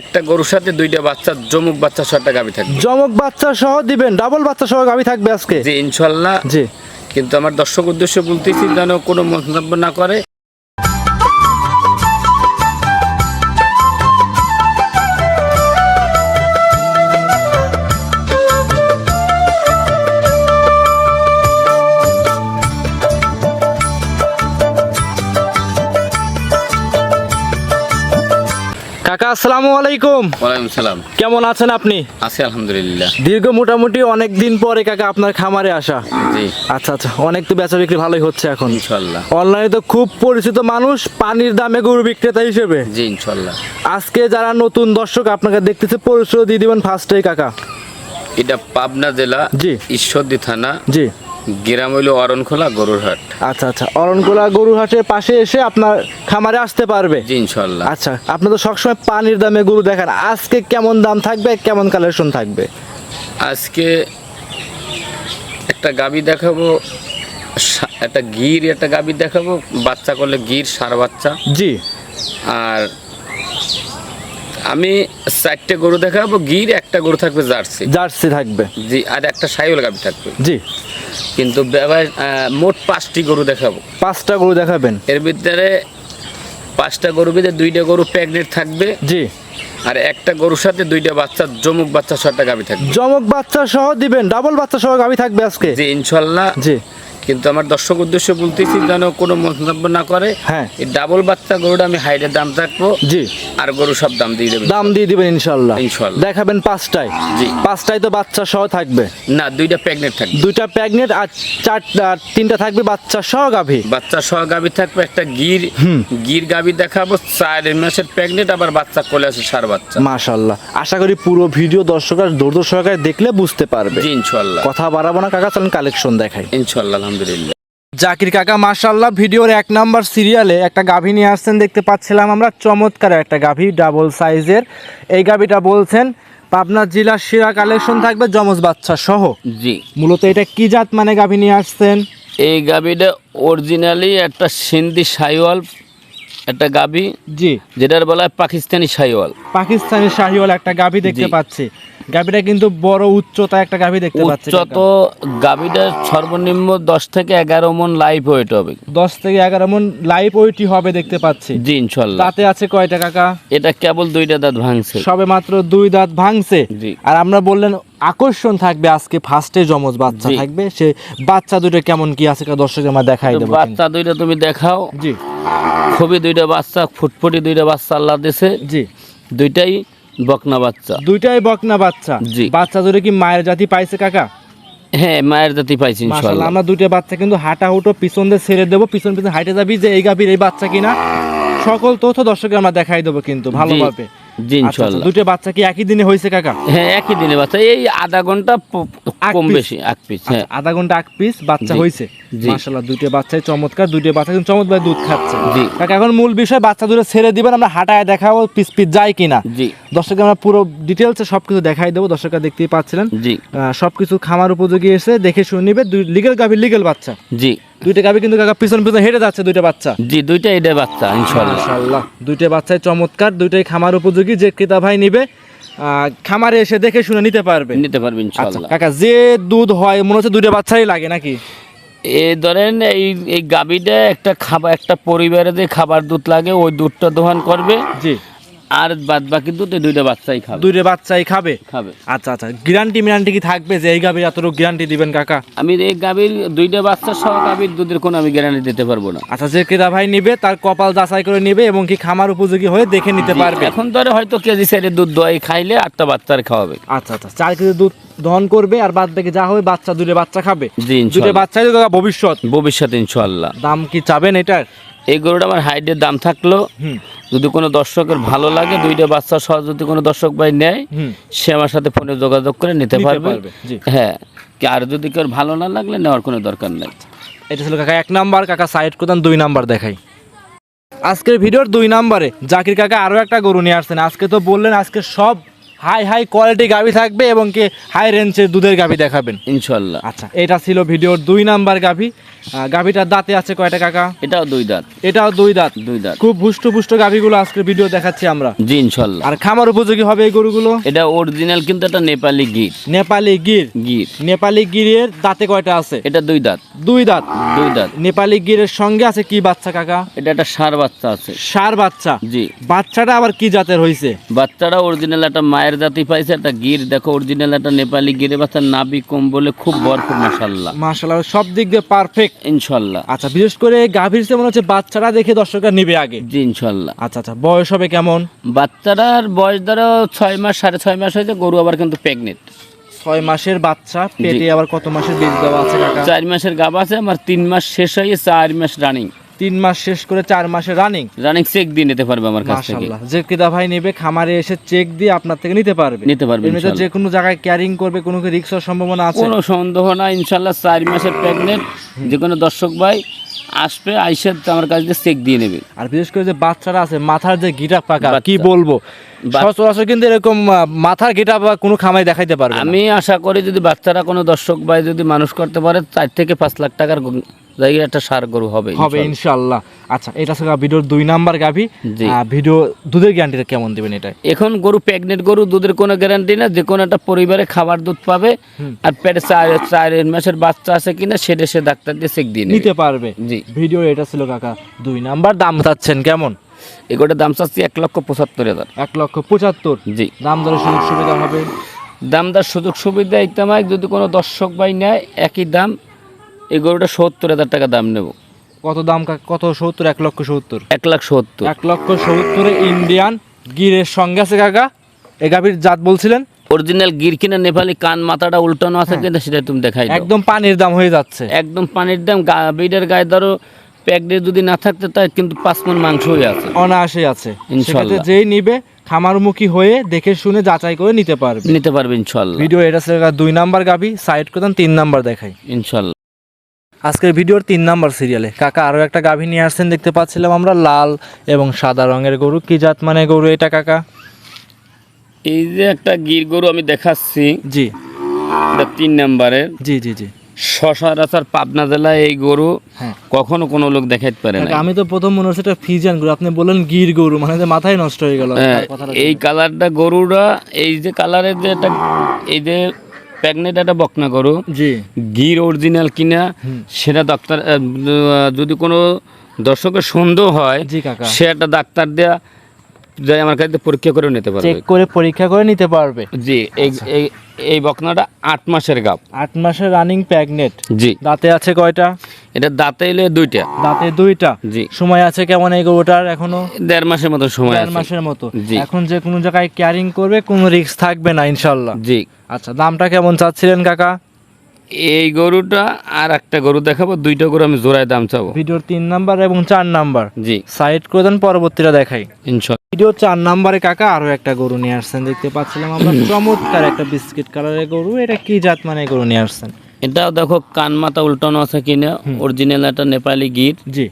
একটা গরুর সাথে দুইটা বাচ্চা জমুক বাচ্চা সহ একটা গাভী থাকবে। জমুক বাচ্চা সহ দিবেন ডাবল বাচ্চা সহ গাভী থাকবে আজকে? জি ইনশাল্লাহ। জি। কিন্তু আমার দর্শক উদ্দেশ্য বলতেছি যেন কোনো মন্তব্য না করে আসসালামু আলাইকুম। ওয়ালাইকুম সালাম। কেমন আছেন আপনি? আছি আলহামদুলিল্লাহ। দীর্ঘ মোটামুটি অনেক দিন পরে কাকা আপনার খামারে আসা। জি। আচ্ছা আচ্ছা অনেক তো বেচা বিক্রি ভালোই হচ্ছে এখন। ইনশাল্লাহ। অনলাইনে তো খুব পরিচিত মানুষ পানির দামে গরু বিক্রেতা হিসেবে। জি ইনশাল্লাহ। আজকে যারা নতুন দর্শক আপনাকে দেখতেছে পরিচয় দিয়ে দিবেন ফার্স্টেই কাকা। এটা পাবনা জেলা জি। ঈশ্বরদী থানা জি। গ্রাম হইল অরণখোলা গরুর হাট আচ্ছা আচ্ছা অরণকোলা গরুর হাটের পাশে এসে আপনার খামারে আসতে পারবে? জি ইনশাল্লাহ আচ্ছা আপনি তো সবসময় পানির দামে গরু দেখান। আজকে কেমন দাম থাকবে কেমন কালেকশন থাকবে? আজকে একটা গাবি দেখাবো একটা গির একটা গাবি দেখাবো বাচ্চা করলে গির সার বাচ্চা। জি। আর আমি চারটে গরু দেখাবো গির একটা গরু থাকবে জার্সি। জার্সি থাকবে। জি আর একটা সাইওয়াল গাবি থাকবে। জি। কিন্তু মোট পাঁচটি গরু দেখাবো। পাঁচটা গরু দেখাবেন। এর ভিতরে পাঁচটা গরুর ভিতরে দুইটা গরু প্রেগনেন্ট থাকবে। জি। আর একটা গরুর সাথে দুইটা বাচ্চা জমুক বাচ্চা ছটা গাবি থাকবে। জমক বাচ্চা সহ দিবেন ডাবল বাচ্চা সহ গাভি থাকবে আজকে। জি ইনশাল্লাহ। জি। কিন্তু আমার দর্শক উদ্দেশ্যে বলতেছি যেন কোনো মন্তব্য না করে। হ্যাঁ। এই ডাবল বাচ্চা গরুটা আমি হাইডের দাম থাকব। জি। আর গরু সব দাম দিয়ে দেবে দাম দিয়ে দিবেন ইনশাল্লাহ ইনশাল্লাহ। দেখাবেন পাঁচটায়। জি। পাঁচটায় তো বাচ্চা সহ থাকবে। না দুইটা প্রেগনেন্ট থাকবে। দুইটা প্যাগনেট আর চারটা আর তিনটা থাকবে বাচ্চা সহ গাভি। বাচ্চা সহ গাবি থাকবে একটা গির। গির গাবি দেখাবো চার মাসের প্রেগনেন্ট আবার বাচ্চা কোলে আছে সার বাচ্চা। মাশাল্লাহ আশা করি পুরো ভিডিও দর্শক আর দূর সহকারে দেখলে বুঝতে পারবে। জি ইনশাল্লাহ কথা বাড়াবো না কাকা চলেন কালেকশন দেখাই। ইনশাল্লাহ আলহামদুলিল্লাহ। জাকির কাকা মাসাল্লাহ ভিডিওর এক নাম্বার সিরিয়ালে একটা গাভী নিয়ে আসছেন দেখতে পাচ্ছিলাম আমরা চমৎকার একটা গাভী ডাবল সাইজের। এই গাভীটা বলছেন পাবনা জেলার সেরা কালেকশন থাকবে যমজ বাচ্চা সহ। জি। মূলত এটা কি জাত মানে গাভী নিয়ে আসছেন? এই গাভীটা অরিজিনালি একটা সিন্ধি সাইওয়াল একটা গাবি জি। যেটার বলা হয় পাকিস্তানি শাহিওয়াল। পাকিস্তানি শাহিওয়াল একটা গাভী দেখতে পাচ্ছি। গাভীটা কিন্তু বড় উচ্চতা একটা গাভী দেখতে পাচ্ছি উচ্চত গাবিটার সর্বনিম্ন দশ থেকে এগারো মন লাইভ ওয়েট হবে। দশ থেকে এগারো মন লাইভ ওইটি হবে দেখতে পাচ্ছি। জি ইনশাল্লাহ। তাতে আছে কয়টা কাকা? এটা কেবল দুইটা দাঁত ভাঙছে। সবে মাত্র দুই দাঁত ভাঙছে। জি। আর আমরা বললেন আকর্ষণ থাকবে আজকে ফার্স্টে জমজ বাচ্চা থাকবে। সে বাচ্চা দুটো কেমন কি আছে দর্শক আমরা দেখাই দেবো বাচ্চা দুইটা তুমি দেখাও। জি। খুবই দুইটা বাচ্চা ফুটফুটি দুইটা বাচ্চা আল্লাহ দিছে। জি। দুইটাই বকনা বাচ্চা। দুইটাই বকনা বাচ্চা। জি। বাচ্চা দুটো কি মায়ের জাতি পাইছে কাকা? হ্যাঁ মায়ের জাতি পাইছি মাশাআল্লাহ আমরা দুইটা বাচ্চা কিন্তু হাঁটা হুটো পিছন দিয়ে ছেড়ে দেবো। পিছন পিছন হাইটে যাবি যে এই গাভীর এই বাচ্চা কিনা। সকল তথ্য দর্শকে আমরা দেখাই দেবো কিন্তু ভালোভাবে জি আচ্ছা, আচ্ছা, দুটো বাচ্চা কি একই দিনে হয়েছে কাকা? হ্যাঁ একই দিনে বাচ্চা। এই আধা ঘণ্টা কম বেশি এক পিস হ্যাঁ। আচ্ছা, আধা ঘণ্টা এক পিস বাচ্চা হয়েছে। মাশাআল্লাহ দুইটা বাচ্চাই চমৎকার দুইটা বাচ্চা কিন্তু চমৎকার দুধ খাচ্ছে। জি। কাকা এখন মূল বিষয় বাচ্চা দুটো ছেড়ে দিবেন আমরা হাঁটায় দেখাবো পিস পিস যায় কিনা। জি। দর্শক আমরা পুরো ডিটেলসে সবকিছু দেখাই দেবো দর্শকরা দেখতেই পাচ্ছিলেন। জি। সবকিছু খামার উপযোগী এসে দেখে শুনে নিবে দুই লিগেল গাভি লিগেল বাচ্চা। জি। দুইটা গাভি কিন্তু কাকা পিছন পিছন হেঁটে যাচ্ছে দুইটা বাচ্চা। জি দুইটা এটা বাচ্চা ইনশাল্লাহ। দুইটা বাচ্চাই চমৎকার দুইটাই খামার উপযোগী যে ক্রেতা ভাই নিবে খামারে এসে দেখে শুনে নিতে পারবে। নিতে পারবে আচ্ছা ইনশাল্লাহ। কাকা যে দুধ হয় মনে হচ্ছে দুইটা বাচ্চাই লাগে নাকি? এই ধরেন এই এই গাবিটা একটা খাবার একটা পরিবারে যে খাবার দুধ লাগে ওই দুধটা দোহান করবে। জি। আর বাদ বাকি দুধ দুইটা বাচ্চাই খাবে। দুইটা বাচ্চাই খাবে? খাবে। আচ্ছা আচ্ছা গ্যারান্টি মিরান্টি কি থাকবে যে এই গাভীর এতটুকু গ্যারান্টি দিবেন কাকা? আমি এই গাভীর দুইটা বাচ্চা সহ গাভীর দুধের কোনো আমি গ্যারান্টি দিতে পারব না। আচ্ছা যে ক্রেতা ভাই নিবে তার কপাল যাচাই করে নিবে এবং কি খামার উপযোগী হয়ে দেখে নিতে পারবে? এখন ধরে হয়তো কেজি সাইডে দুধ দোয়াই খাইলে আটটা বাচ্চার খাওয়াবে। আচ্ছা আচ্ছা চার কেজি দুধ দহন করবে আর বাদ বাকি যা হবে বাচ্চা দুটো বাচ্চা খাবে। জি দুটো বাচ্চাই ভবিষ্যৎ। ভবিষ্যতে ইনশাল্লাহ। দাম কি চাবেন এটার? এই গরুটা আমার হাইটের দাম থাকল যদি কোনো দর্শকের ভালো লাগে দুইটা বাচ্চা সহ যদি কোনো দর্শক ভাই নেয় সে আমার সাথে ফোনে যোগাযোগ করে নিতে পারবে। হ্যাঁ আর যদি কেউ ভালো না লাগলে নেওয়ার কোনো দরকার নেই। এটা ছিল কাকা এক নাম্বার কাকা সাইড কোদান দুই নাম্বার দেখাই। আজকের ভিডিওর দুই নাম্বারে জাকির কাকা আরও একটা গরু নিয়ে আসছেন। আজকে তো বললেন আজকে সব হাই হাই কোয়ালিটি গাভি থাকবে এবং কি হাই রেঞ্জের দুধের গাভি দেখাবেন। ইনশাল্লাহ আচ্ছা এটা ছিল ভিডিওর দুই নাম্বার গাভি গাভিটার দাঁতে আছে কয়টা কাকা? এটাও দুই দাঁত। এটাও দুই দাঁত। দুই দাঁত। খুব হুষ্ট পুষ্ট গাভিগুলো আজকে ভিডিও দেখাচ্ছি আমরা। জি ইনশাল্লাহ আর খামার উপযোগী হবে এই গরুগুলো? এটা অরিজিনাল কিন্তু একটা নেপালি গির। নেপালি গির। গির। নেপালি গিরের দাঁতে কয়টা আছে? এটা দুই দাঁত। দুই দাঁত। দুই দাঁত। নেপালি গিরের সঙ্গে আছে কি বাচ্চা কাকা? এটা একটা সার বাচ্চা আছে। সার বাচ্চা। জি। বাচ্চাটা আবার কি জাতের হয়েছে বাচ্চাটা অরিজিনাল একটা মায়ের জাতি পাইছে একটা গির। দেখো অরিজিনাল একটা নেপালি গিরে বাচ্চা নাবি কম বলে খুব ভরপুর মাসাল্লাহ মাশাআল্লাহ সব দিক দিয়ে পারফেক্ট ইনশাল্লাহ আচ্ছা বিশেষ করে গাভীর চেয়ে মনে হচ্ছে বাচ্চারা দেখে দর্শকরা নিবে আগে। জি ইনশাল্লাহ আচ্ছা আচ্ছা বয়স হবে কেমন? বাচ্চাটার বয়স ধরো ছয় মাস সাড়ে ছয় মাস হয়েছে গরু আবার কিন্তু প্রেগনেন্ট ছয় মাসের বাচ্চা পেটে আবার কত মাসের বীজ দেওয়া আছে চার মাসের গাব আছে আমার তিন মাস শেষ হয়ে চার মাস রানিং তিন মাস শেষ করে চার মাসের রানিং রানিং চেক দিয়ে নিতে পারবে আমার কাছ থেকে। যে ক্রেতা ভাই নেবে খামারে এসে চেক দিয়ে আপনার থেকে নিতে পারবে। নিতে পারবে এমনিতে যে কোনো জায়গায় ক্যারিং করবে কোনো রিক্স হওয়ার সম্ভাবনা আছে? কোনো সন্দেহ না ইনশাল্লাহ চার মাসের প্রেগনেন্ট যে কোনো দর্শক ভাই আসবে আইসে আমার কাছ দিয়ে চেক দিয়ে নেবে। আর বিশেষ করে যে বাচ্চারা আছে মাথার যে গিটা পাকা কি বলব। সচরাচর কিন্তু এরকম মাথার গিটা বা কোনো খামাই দেখাইতে পারবে আমি আশা করি যদি বাচ্চারা কোনো দর্শক ভাই যদি মানুষ করতে পারে চার থেকে পাঁচ লাখ টাকার জায়গায় একটা সার গরু হবে হবে ইনশাল্লাহ। আচ্ছা এটা ভিডিওর দুই নাম্বার গাভি। ভিডিও দুধের গ্যারান্টিটা কেমন দিবেন এটা এখন গরু প্রেগনেন্ট গরু দুধের কোনো গ্যারান্টি না যে কোনো একটা পরিবারে খাবার দুধ পাবে আর পেটে চার চার মাসের বাচ্চা আছে কিনা সেটা সে ডাক্তার দিয়ে চেক দিয়ে নিতে পারবে। জি। ভিডিও এটা ছিল কাকা দুই নাম্বার দাম চাচ্ছেন কেমন? এগুলোর দাম চাচ্ছি এক লক্ষ পঁচাত্তর হাজার। এক লক্ষ পঁচাত্তর। জি। দাম দরের সুযোগ সুবিধা হবে? দামদার সুযোগ সুবিধা ইতামাই যদি কোনো দর্শক ভাই নেয় একই দাম এই গরুটা সত্তর হাজার টাকা দাম নেব। কত দাম কত সত্তর? এক লক্ষ সত্তর। এক লাখ সত্তর। এক লক্ষ সত্তরে ইন্ডিয়ান গিরের সঙ্গে আছে কাকা। এ গাভীর জাত বলছিলেন? অরিজিনাল গির কিনা নেপালি কান মাথাটা উল্টানো আছে কিনা সেটা তুমি দেখাই একদম পানির দাম হয়ে যাচ্ছে। একদম পানির দাম গা- গায়ে ধরো প্যাকডে যদি না থাকতে তাই কিন্তু পাঁচ মন মাংস হয়ে আছে। অনায়াসে আছে। ইনশাল্লাহ। যেই নিবে খামারমুখী হয়ে দেখে শুনে যাচাই করে নিতে পারবে। নিতে পারবে ইনশাল্লাহ। ভিডিও এটা দুই নাম্বার গাভি সাইড করতাম তিন নাম্বার দেখাই। ইনশাল্লাহ। আজকের ভিডিওর তিন নাম্বার সিরিয়ালে। কাকা আরও একটা গাভী নিয়ে আসছেন দেখতে পাচ্ছিলাম আমরা লাল এবং সাদা রঙের গরু। কি জাত মানে গরু এটা কাকা? এই যে একটা গির গরু আমি দেখাচ্ছি। জি। এটা তিন নাম্বারের। জি জি জি। সসরাচার পাবনা জেলায় এই গরু হ্যাঁ। কখনো কোনো লোক দেখাইতে পারে না আমি তো প্রথম মনে হচ্ছে এটা ফিজিয়ান গরু আপনি বললেন গির গরু মানে যে মাথায় নষ্ট হয়ে গেল। হ্যাঁ, এই কালারটা গরুটা এই যে কালারের যে একটা এই যে প্যাগনেট একটা বকনা করো জি। গির অরিজিনাল কিনা সেটা ডাক্তার যদি কোনো দর্শকের সন্দেহ হয় সে একটা ডাক্তার দেয়া যাই আমার কাছে পরীক্ষা করে নিতে পারবে। চেক করে পরীক্ষা করে নিতে পারবে। জি এই এই- এই বকনাটা আট মাসের গাপ আট মাসের রানিং প্যাগনেট জি। দাঁতে আছে কয়টা? এটা দাঁতে এলে দুইটা। দাঁতে দুইটা। জি। সময় আছে কেমন এই গরুটার এখনও? দেড় মাসের মতো সময় দেড় আছে। মাসের মতো। এখন যে কোনো জায়গায় ক্যারিং করবে কোনো রিস্ক থাকবে না ইনশাল্লাহ জি। আচ্ছা দামটা কেমন চাচ্ছিলেন কাকা? এই গরুটা আর একটা গরু দেখাবো দুইটা গরু আমি জোড়ায় দাম চাবো। ভিডিওর তিন নাম্বার এবং চার নাম্বার। জি। সাইড করে দেন পরবর্তীটা দেখাই। ইনশাল্লাহ। ভিডিও চার নাম্বারে কাকা আরও একটা গরু নিয়ে আসছেন দেখতে পাচ্ছিলাম আমরা। চমৎকার একটা বিস্কিট কালারের গরু এটা কি জাত মানে গরু নিয়ে আসছেন? এটাও দেখো কান মাথা উল্টানো আছে কিনা অরিজিনাল একটা নেপালি গির। জি।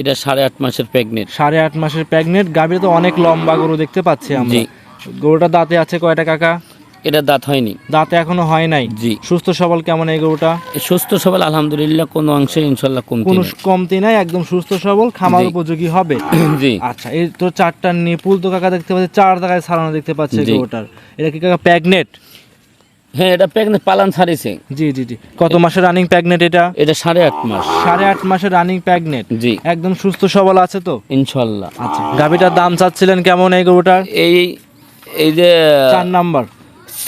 এটা সাড়ে আট মাসের প্রেগনেন্ট সাড়ে আট মাসের প্রেগনেন্ট গাভীর তো অনেক লম্বা গরু দেখতে পাচ্ছি আমরা। গরুটা দাঁতে আছে কয়টা কাকা? এটা দাঁত হয়নি। দাঁত এখনও হয় নাই? জি। সুস্থ সবল কেমন এই গরুটা? সুস্থ সবল আলহামদুলিল্লাহ কোনো অংশে ইনশাল্লাহ কমতি কোনো কমতি নাই একদম সুস্থ সবল খামার উপযোগী হবে। জি। আচ্ছা এই তো চারটা নিপুল তো কাকা দেখতে পাচ্ছি চার জায়গায় সারানো দেখতে পাচ্ছি গরুটার। এটা কি কাকা প্যাগনেট? হ্যাঁ এটা প্রেগনেন্ট পালান ছাড়িয়েছে জি জি জি। কত মাসের রানিং প্যাগনেট এটা? এটা সাড়ে আট মাস। সাড়ে আট মাসের রানিং প্যাগনেট। জি। একদম সুস্থ সবল আছে তো? ইনশাল্লাহ আচ্ছা গাভিটার দাম চাচ্ছিলেন কেমন এই গরুটার? এই এই যে চার নাম্বার।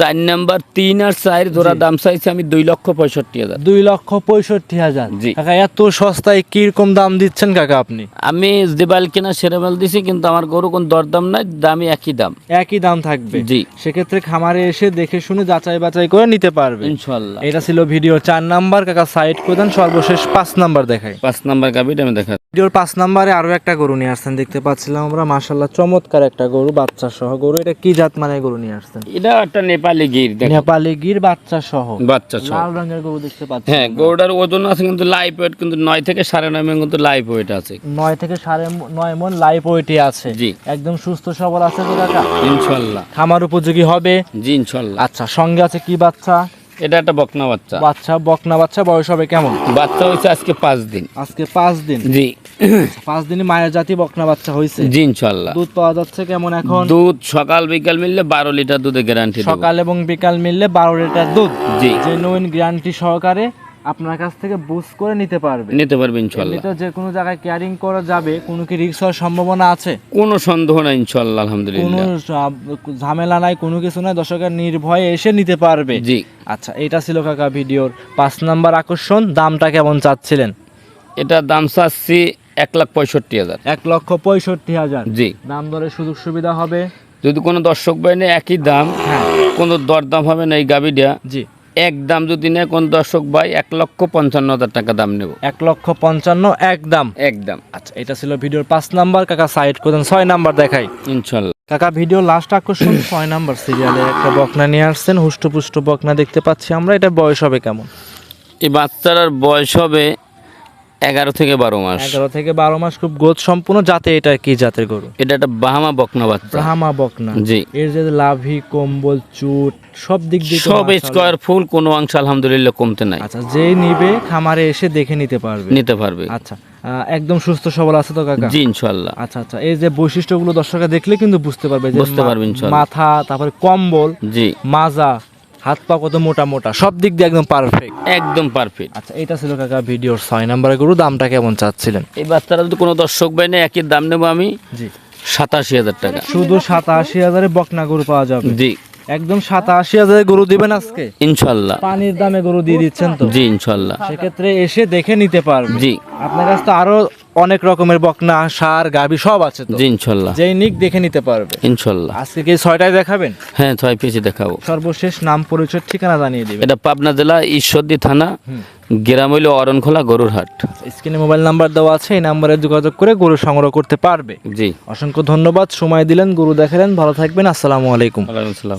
চার নাম্বার তিন আর চার জোড়া দাম চাইছে আমি দুই লক্ষ পঁয়ষট্টি হাজার। দুই লক্ষ পঁয়ষট্টি হাজার। জি। কাকা এত সস্তায় কীরকম দাম দিচ্ছেন কাকা আপনি? আমি দেবাল কেনা সেরেমাল দিছি কিন্তু আমার গরু কোন দরদাম নাই দামি একই দাম। একই দাম থাকবে? জি। সেক্ষেত্রে খামারে এসে দেখে শুনে যাচাই বাছাই করে নিতে পারবে। ইনশাল্লাহ এটা ছিল ভিডিও চার নাম্বার। কাকা সাইড করে দেন সর্বশেষ পাঁচ নাম্বার দেখাই। পাঁচ নাম্বার গাভিটা আমি দেখা ভিডিওর পাঁচ নম্বরে আরও একটা গরু নিয়ে আসছেন দেখতে পাচ্ছিলাম আমরা। মাশাল্লাহ চমৎকার একটা গরু বাচ্চা সহ গরু। এটা কি জাত মানে গরু নিয়ে আসছেন? এটা একটা নেপালি গির নেপালি গির বাচ্চা সহ। বাচ্চা সহ। লাল রঙের গরু দেখতে পাচ্ছি হ্যাঁ গরুটার ওজন আছে কিন্তু লাইফ ওয়েট কিন্তু নয় থেকে সাড়ে নয় মন কিন্তু লাইফ ওয়েট আছে। নয় থেকে সাড়ে নয় মন লাইফ ওয়েটে আছে। জি। একদম সুস্থ সবল আছে তো কাকা? ইনশাল্লাহ। খামার উপযোগী হবে। জি ইনশাল্লাহ। আচ্ছা সঙ্গে আছে কি বাচ্চা? এটা একটা বকনা বাচ্চা। বাচ্চা বকনা বাচ্চা বয়স হবে কেমন? বাচ্চা হয়েছে আজকে পাঁচ দিন। আজকে পাঁচ দিন? জি। পাঁচ দিনে মায়ের জাতি বকনা বাচ্চা হয়েছে? জি ইনশাল্লাহ দুধ পাওয়া যাচ্ছে কেমন এখন? দুধ সকাল বিকাল মিললে বারো লিটার দুধের গ্যারান্টি সকাল এবং বিকাল মিললে বারো লিটার দুধ। জি। জেনুইন গ্যারান্টি সহকারে আপনার কাছ থেকে বুঝ করে নিতে পারবে। নিতে পারবে ইনশাল্লাহ। এমনিতে যে কোনো জায়গায় ক্যারিং করা যাবে কোনো কি রিক্স হওয়ার সম্ভাবনা আছে? কোনো সন্দেহ নাই ইনশাল্লাহ আলহামদুলিল্লাহ। আহ, ঝামেলা নাই কোনো কিছু নাই দর্শকের নির্ভয়ে এসে নিতে পারবে। জি। আচ্ছা এটা ছিল কাকা ভিডিওর পাঁচ নাম্বার আকর্ষণ দামটা কেমন চাচ্ছিলেন? এটার দাম চাচ্ছি এক লাখ পঁয়ষট্টি হাজার। এক লক্ষ পঁয়ষট্টি হাজার। জি। দাম দরে সুযোগ সুবিধা হবে? যদি কোনো দর্শক বাইনে একই দাম হ্যাঁ। কোনো দরদাম হবে না এই গাবিটা জি। এক দাম যদি নেয় কোন দর্শক ভাই এক লক্ষ পঞ্চান্ন হাজার টাকা দাম নেব। এক লক্ষ পঞ্চান্ন এক দাম। এক দাম। আচ্ছা এটা ছিল ভিডিওর পাঁচ নাম্বার। কাকা সাইড করেন ছয় নাম্বার দেখাই। ইনশাল্লাহ। কাকা ভিডিও লাস্ট আকর্ষণ ছয় নাম্বার সিরিয়ালে একটা বকনা নিয়ে আসছেন হুষ্টপুষ্ট বকনা দেখতে পাচ্ছি আমরা। এটা বয়স হবে কেমন? এই বাচ্চার বয়স হবে এগারো থেকে বারো মাস। এগারো থেকে বারো মাস খুব গ্রোথ সম্পূর্ণ জাতে এটা কি জাতের গরু? এটা একটা বাহামা বকনা বাচ্চা। ব্রাহ্মা বকনা। জি। এর যে লাভি কম্বল চুট সব দিক দিয়ে সব। স্কোয়ার ফুল কোনো অংশ আলহামদুলিল্লাহ কমতে নাই। আচ্ছা যেই নিবে খামারে এসে দেখে নিতে পারবে। নিতে পারবে। আচ্ছা একদম সুস্থ সবল আছে তো কাকা? জি ইনশাল্লাহ আচ্ছা আচ্ছা এই যে বৈশিষ্ট্যগুলো দর্শকরা দেখলে কিন্তু বুঝতে পারবে যে বুঝতে পারবে ইনশাআল্লাহ। মাথা তারপরে কম্বল জি। মাজা হাত পা কত মোটা মোটা সব দিক দিয়ে একদম পারফেক্ট একদম পারফেক্ট আচ্ছা এটা ছিল কাকা ভিডিওর ছয় নাম্বারের গরু দামটা কেমন চাচ্ছিলেন? এই বাচ্চাটা যদি কোনো দর্শক বাইনে একই দাম নেব আমি। জি। সাতাশি হাজার টাকা। শুধু সাতাশি হাজারে বকনা গরু পাওয়া যাবে? জি। একদম সাতাশি হাজারে গরু দিবেন আজকে? ইনশাল্লাহ। পানির দামে গরু দিয়ে দিচ্ছেন তো? জি ইনশাল্লাহ। সেক্ষেত্রে এসে দেখে নিতে পারবে জি। আপনার কাছে তো আরও অনেক রকমের বকনা সার গাবি সব আছে তো? জি ইনশাল্লাহ। যেই নিক দেখে নিতে পারবে। ইনশাল্লাহ। আজকে কি ছয়টায় দেখাবেন? হ্যাঁ ছয় পিসি দেখাবো। সর্বশেষ নাম পরিচয় ঠিকানা জানিয়ে দিবেন। এটা পাবনা জেলা ঈশ্বরদী থানা গ্রাম হইল অরণখোলা গরুর হাট স্ক্রিনে মোবাইল নাম্বার দেওয়া আছে এই নাম্বারে যোগাযোগ করে গরু সংগ্রহ করতে পারবে। জি। অসংখ্য ধন্যবাদ সময় দিলেন গরু দেখালেন ভালো থাকবেন আসসালামু আলাইকুম। ওয়ালাইকুম আসসালাম।